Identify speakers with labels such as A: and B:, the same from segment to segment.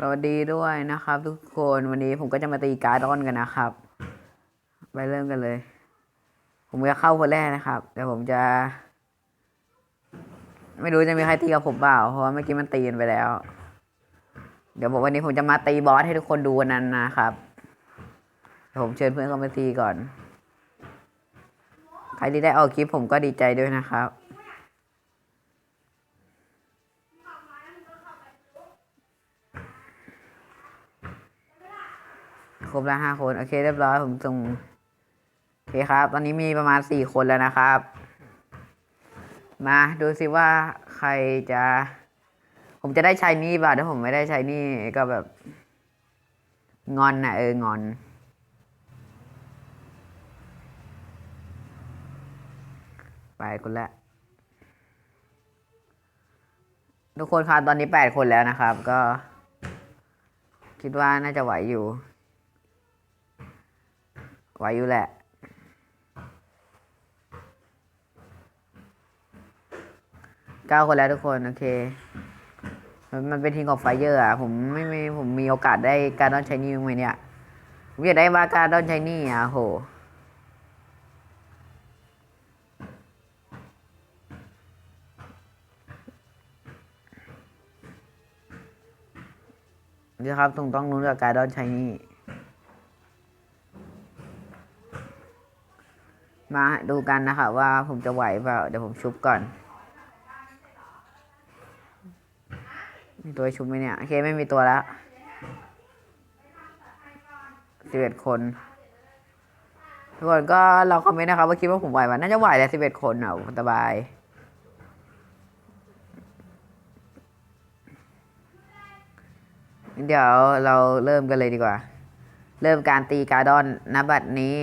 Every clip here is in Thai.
A: สวัสดีด้วยนะครับ ทุกคนวันนี้ผมก็จะมาตีการ์ดอนกันนะครับ ไปเริ่มกันเลย ผมจะเข้าคนแรกนะครับแต่ผมจะ ไม่รู้จะมีใครตีกับผมเปล่าเพราะว่าเมื่อกี้มันตีกันไปแล้ว เดี๋ยวบอกวันนี้ผมจะมาตีบอสให้ทุกคนดูวันนั้นนะครับเดี๋ยวผมเชิญเพื่อนเข้ามาตีก่อน ใครที่ได้ออกคลิปผมก็ดีใจด้วยนะครับ ครบแล้วห้าคน โอเค เรียบร้อยผมส่งโอเคครับ ตอนนี้มีประมาณสี่คนแล้วนะครับ มาดูสิว่าใครจะ ผมจะได้ใช้นี่ป่ะถ้าผมไม่ได้ใช้นี่ก็แบบ งอนนะเอองอนไปคนละทุกคนครับตอนนี้แปดคนแล้วนะครับ ก็ คิดว่าน่าจะไหวอยู่ ไหวอยู่แหละ เก้าคนแล้วทุกคน โอเค มันเป็นทีมของไฟเยอร์อะ ผมไม่ไม่ผมมีโอกาสได้การดอนใช้นี่ไหมเนี่ย ผมอยากได้ว่าการดอนใช้นี่อะโหนี่ครับต้องต้องนู้นกับการดอนใช้นี่ มาดูกันนะคะว่าผมจะไหวเปล่าเดี๋ยวผมชุบก่อนมีตัวชุบไหมเนี่ยโอเคไม่มีตัวแล้วสิบเอ็ดคนทุกคนก็เราคอมเมนต์นะครับว่าคิดว่าผมไหวไหมน่าจะไหวแหละสิบเอ็ดคนอะสบายเดี๋ยวเราเริ่มกันเลยดีกว่า เริ่มการตีการ์ดอนนบัดนี้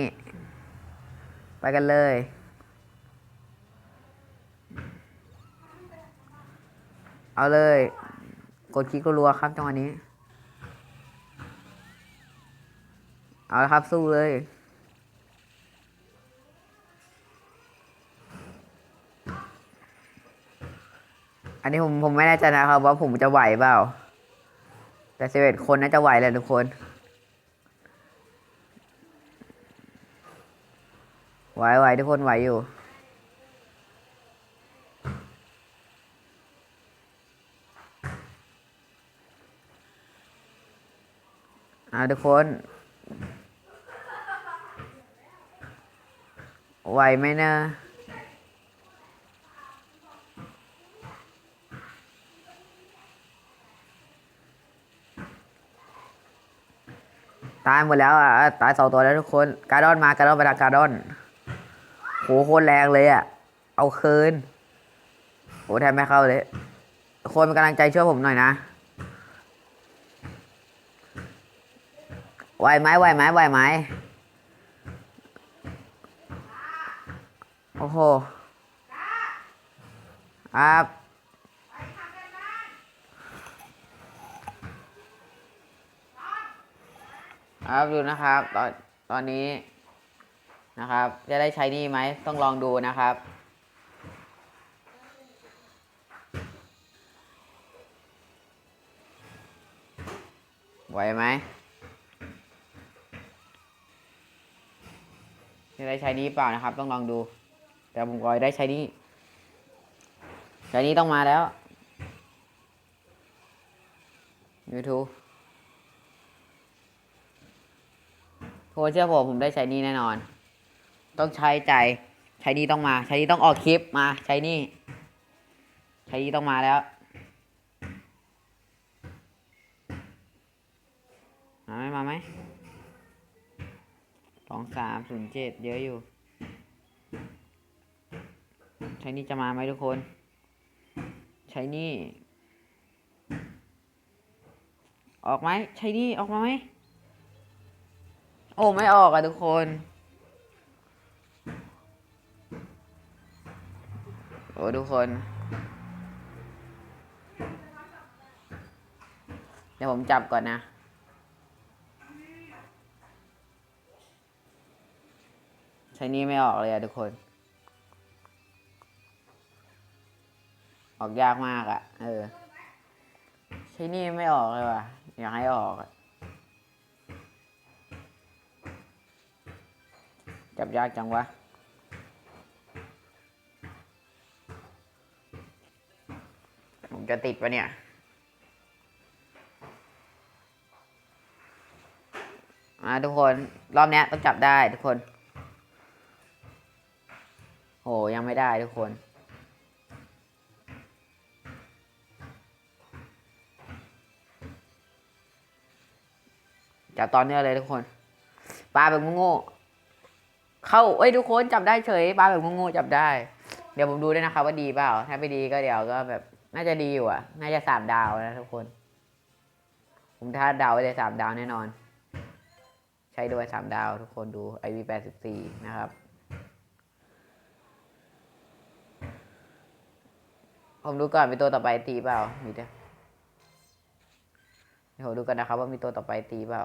A: ไปกันเลย เอาเลย กดคลิกรัวครับจังหวะนี้ เอาละครับสู้เลยอันนี้ผมผมไม่แน่ใจนะครับว่าผมจะไหวเปล่า แต่สิบเอ็ดคนน่าจะไหวแหละทุกคน ไหวไหวทุกคนไหวอยู่อ่าทุกคน ไหวไหมเนะตายหมดแล้วอะตายสองตัวแล้วทุกคน การดอนมาการดอนไปทางการดอน โหโคตรแรงเลยอะ เอาคืนโหแทบไม่เข้าเลย คนเป็นกำลังใจช่วยผมหน่อยนะไหวไหมไหวไหมไหวไหมโอ้โหครับครับดูนะครับ ตอนตอนนี้ นะครับ จะได้ใช้นี่ไหมต้องลองดูนะครับ ไหวไหมจะได้ใช้นี้เปล่านะครับ ต้องลองดู แต่ผมก็ได้ใช้นี้ใช้นี้ต้องมาแล้ว YouTube โทรเชื่อผมผมได้ใช้นี้แน่นอน ต้องใช้ใจใช้นี้ต้องมา ใช้นี้ต้องออกคลิปมา ใช้นี่ ใช้นี้ต้องมาแล้วมาไหมมาไหมสองสามศูนย์เจ็ดเยอะอยู่ ใช้นี่จะมาไหมทุกคน ใช้นี่ ออกไหม ใช้นี่ออกมาไหม โอ้ไม่ออกอะทุกคน อ้ทุกคน เดี๋ยวผมจับก่อนนะ ใช้นี่ไม่ออกเลยอะทุกคน ออกยากมากอะเออ ใช้นี่ไม่ออกเลยว่ะ อยากให้ออกอจับยากจังวะ ผมจะติดปะเนี่ย มาทุกคน รอบนี้ต้องจับได้ทุกคน โห ยังไม่ได้ทุกคนจับตอนนี้เลยทุกคน ปลาแบบโง่เข้าเอ้ยทุกคนจับได้เฉย ปลาแบบโง่จับได้ เดี๋ยวผมดูด้วยนะครับว่าดีเปล่า ถ้าไม่ดีก็เดี๋ยวก็แบบ น่าจะดีอยู่อะ น่าจะสามดาวนะทุกคน ผมท้าดาวไว้เลยสามดาวแน่นอน ใช้ด้วยสามดาวทุกคนดู IV แปดสิบสี่นะครับ ผมดูก่อนมีตัวต่อไปตีเปล่า มีเด้อเดี๋ยวผมดูกันนะครับว่ามีตัวต่อไปตีเปล่า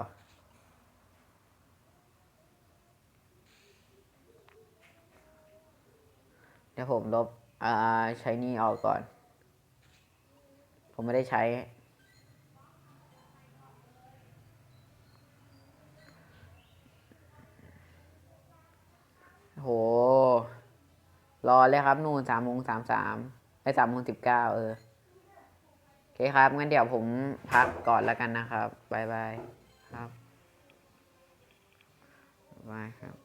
A: เดี๋ยวผมลบอ่าใช้นี่ออกก่อน ผมไม่ได้ใช้ โห รอเลยครับนู่นสามโมงสามสามไอ้สามโมงสิบเก้าเออ โอเคครับ งั้นเดี๋ยวผมพักก่อนแล้วกันนะครับบายบายครับบายบายครับ